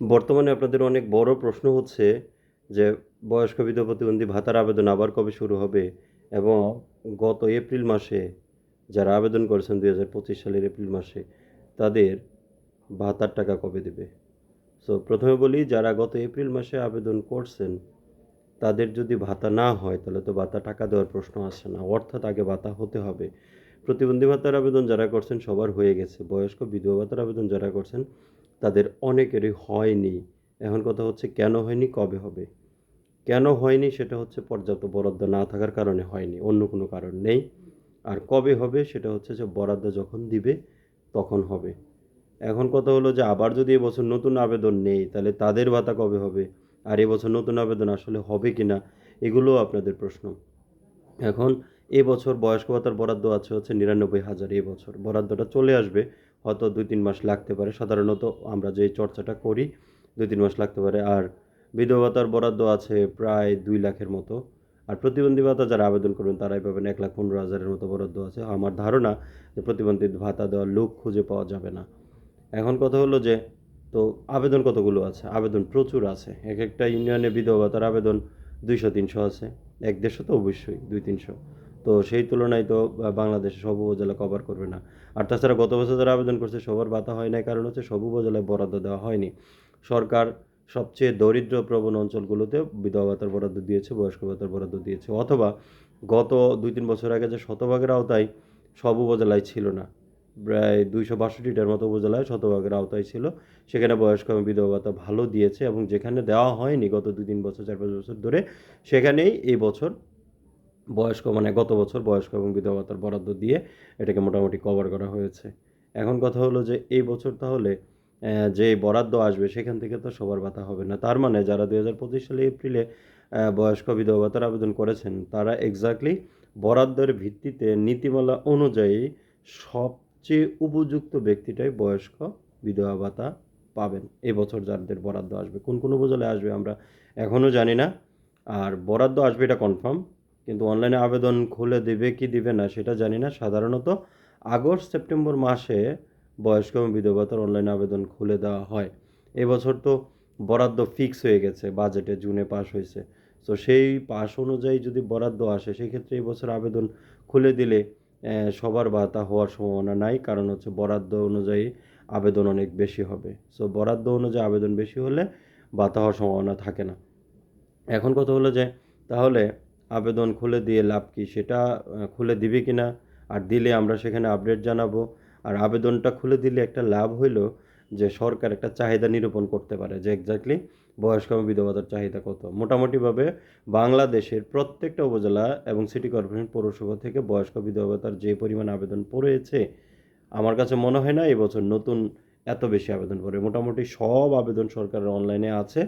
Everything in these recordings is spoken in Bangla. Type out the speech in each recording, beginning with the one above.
বর্তমানে আপনাদের অনেক বড় প্রশ্ন হচ্ছে যে বয়স্ক বিধবা প্রতিবন্ধী ভাতার আবেদন আবার কবে শুরু হবে? এবং গত এপ্রিল মাসে যারা আবেদন করেছেন দুই হাজার পঁচিশ সালের এপ্রিল মাসে, তাদের ভাতার টাকা কবে দেবে? সো প্রথমে বলি, যারা গত এপ্রিল মাসে আবেদন করছেন, তাদের যদি ভাতা না হয়, তাহলে তো ভাতা টাকা দেওয়ার প্রশ্ন আসে না। অর্থাৎ আগে ভাতা হতে হবে। প্রতিবন্ধী ভাতার আবেদন যারা করছেন, সবার হয়ে গেছে। বয়স্ক বিধবা ভাতার আবেদন যারা করছেন তাদের অনেকেরই হয়নি। এখন কথা হচ্ছে, কেন হয়নি, কবে হবে? কেন হয়নি সেটা হচ্ছে পর্যাপ্ত বরাদ্দ না থাকার কারণে হয়নি, অন্য কোনো কারণ নেই। আর কবে হবে সেটা হচ্ছে যে বরাদ্দ যখন দিবে, তখন হবে। এখন কথা হলো যে আবার যদি এবছর নতুন আবেদন নেই, তাহলে তাদের ভাতা কবে হবে? আর এবছর নতুন আবেদন আসলে হবে কি না এগুলোও আপনাদের প্রশ্ন। এখন এবছর বয়স্ক ভাতার বরাদ্দ আছে হচ্ছে নিরানব্বই হাজার এই বছর বরাদ্দটা চলে আসবে হয়তো দুই তিন মাস লাগতে পারে। সাধারণত আমরা যে চর্চাটা করি, দুই তিন মাস লাগতে পারে। আর বিধবা ভাতার বরাদ্দ আছে প্রায় দুই লাখের মতো। আর প্রতিবন্ধী ভাতা যারা আবেদন করবেন, তারাই পাবেন এক লাখ পনেরো হাজারের মতো বরাদ্দ আছে। আমার ধারণা যে প্রতিবন্ধী ভাতা দেওয়ার লোক খুঁজে পাওয়া যাবে না। এখন কথা হলো যে, তো আবেদন কতগুলো আছে? আবেদন প্রচুর আছে। এক একটা ইউনিয়নে বিধবা ভাতার আবেদন দুইশো, তিনশো আছে। এক দেড়শো তো অবশ্যই, দুই, তিনশো। তো সেই তুলনায় তো বাংলাদেশে সব উপজেলা কভার করবে না। আর তাছাড়া গত বছর যারা আবেদন করছে, সবার বাতা হয় না কারণ হচ্ছে সব উপজেলায় বরাদ্দ দেওয়া হয়নি। সরকার সবচেয়ে দরিদ্র প্রবণ অঞ্চলগুলোতে বিধবা ভাতার বরাদ্দ দিয়েছে, বয়স্ক ভাতার বরাদ্দ দিয়েছে। অথবা গত দুই তিন বছর আগে যে শতভাগের আওতায় সব উপজেলায় ছিল না। প্রায় দুইশো বাষট্টিটার মতো উপজেলায় শতভাগের আওতায় ছিল। সেখানে বয়স্ক এবং বিধবা ভাতা ভালো দিয়েছে এবং যেখানে দেওয়া হয়নি গত দুই তিন বছর, চার পাঁচ বছর ধরে, সেখানেই এই বছর বয়স্ক মানে গত বছর বয়স্ক এবং বিধবা ভাতার বরাদ্দ দিয়ে এটাকে মোটামুটি কভার করা হয়েছে। এখন কথা হলো যে, এই বছর তাহলে যে বরাদ্দ আসবে সেখান থেকে তো সবার ভাতা হবে না। তার মানে যারা দুই হাজার পঁচিশ সালে এপ্রিলে বয়স্ক, বিধবা ভাতার আবেদন করেছেন, তারা এক্স্যাক্টলি বরাদ্দের ভিত্তিতে নীতিমালা অনুযায়ী সবচেয়ে উপযুক্ত ব্যক্তিটাই বয়স্ক, বিধবা ভাতা পাবেন। এই বছর যাদের বরাদ্দ আসবে, কোন কোন উপজেলায় আসবে আমরা এখনও জানি না। আর বরাদ্দ আসবে এটা কনফার্ম কিন্তু অনলাইনে আবেদন খুলে দেবে কি দিবে না সেটা জানি না। সাধারণত আগস্ট, সেপ্টেম্বর মাসে বয়স্ক এবং বিধবাতার অনলাইনে আবেদন খুলে দেওয়া হয়। এবছর তো বরাদ্দ ফিক্স হয়ে গেছে বাজেটে জুনে পাস হয়েছে। তো সেই পাস অনুযায়ী যদি বরাদ্দ আসে, সেক্ষেত্রে এবছর আবেদন খুলে দিলে সবার ভাতা হওয়ার সম্ভাবনা নাই, কারণ হচ্ছে বরাদ্দ অনুযায়ী আবেদন অনেক বেশি হবে। সো বরাদ্দ অনুযায়ী আবেদন বেশি হলে ভাতা হওয়ার সম্ভাবনা থাকে না। এখন কথা হলো যে, তাহলে আবেদন খুলে দিয়ে লাভ কি? সেটা খুলে দিবে কি না আর দিলে আমরা সেখানে আপডেট জানাব। আর আবেদনটা খুলে দিলে একটা লাভ হইল যে সরকার একটা চাহিদা নিরূপণ করতে পারে যে এক্স্যাক্টলি বয়স্ক এবং বিধবাতার চাহিদা কত। মোটামুটিভাবে বাংলাদেশের প্রত্যেকটা উপজেলা এবং সিটি কর্পোরেশন পৌরসভা থেকে বয়স্ক বিধবাতার যে পরিমাণ আবেদন পড়েছে, আমার কাছে মনে হয় না এবছর নতুন এত বেশি আবেদন পড়ে। মোটামুটি সব আবেদন সরকারের অনলাইনে আছে।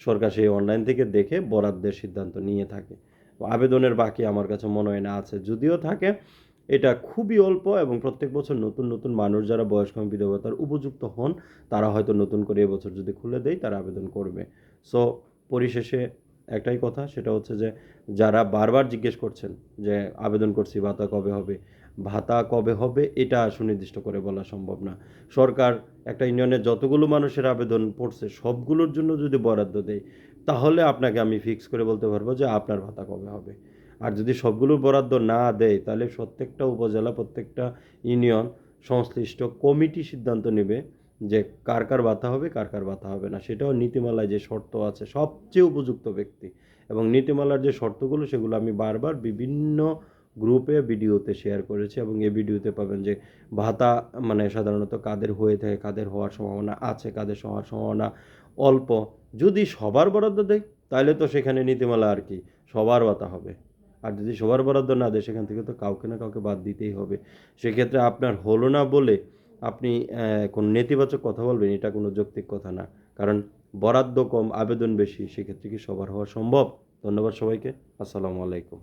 সরকার সেই অনলাইন থেকে দেখে বরাদ্দের সিদ্ধান্ত নিয়ে থাকে। আবেদনের বাকি আমার কাছে মনে হয় না আছে। যদিও থাকে, এটা খুবই অল্প এবং প্রত্যেক বছর নতুন নতুন মানুষ যারা বয়স্ক বিধবতার উপযুক্ত হন, তারা হয়তো নতুন করে এবছর যদি খুলে দেয়, তারা আবেদন করবে। সো পরিশেষে একটাই কথা, সেটা হচ্ছে যে, যারা বারবার জিজ্ঞেস করছেন যে, আবেদন করছি ভাতা কবে হবে ভাতা কবে হবে এটা সুনির্দিষ্ট করে বলা সম্ভব না। সরকার একটা ইউনিয়নের যতগুলো মানুষের আবেদন পড়ছে সবগুলোর জন্য যদি বরাদ্দ দেয়, তাহলে আপনাকে আমি ফিক্স করে বলতে পারব যে আপনার ভাতা কবে হবে। আর যদি সবগুলোর বরাদ্দ না দেয়, তাহলে প্রত্যেকটা উপজেলা, প্রত্যেকটা ইউনিয়ন, সংশ্লিষ্ট কমিটি সিদ্ধান্ত নেবে যে কার কার ভাতা হবে, কার কার ভাতা হবে না। সেটাও নীতিমালায় যে শর্ত আছে, সবচেয়ে উপযুক্ত ব্যক্তি। এবং নীতিমালার যে শর্তগুলো, সেগুলো আমি বারবার বিভিন্ন গ্রুপে ভিডিওতে শেয়ার করেছে এবং এই ভিডিওতে পাবেন যে ভাতা মানে সাধারণত কাদের হয়ে থাকে, কাদের হওয়ার সম্ভাবনা আছে, কাদের হওয়ার সম্ভাবনা অল্প। যদি সবার বরাদ্দ দেয়, তাহলে তো সেখানে নীতিমালা আর কি, সবার ভাতা হবে। আর যদি সবার বরাদ্দ না দেয়, সেখান থেকে তো কাউকে না কাউকে বাদ দিতেই হবে। সেক্ষেত্রে আপনার হলো না বলে আপনি কোনো নেতিবাচক কথা বলবেন, এটা কোনো যৌক্তিক কথা না। কারণ বরাদ্দ কম, আবেদন বেশি, সেক্ষেত্রে কি সবার হওয়া সম্ভব? ধন্যবাদ সবাইকে। আসসালামু আলাইকুম।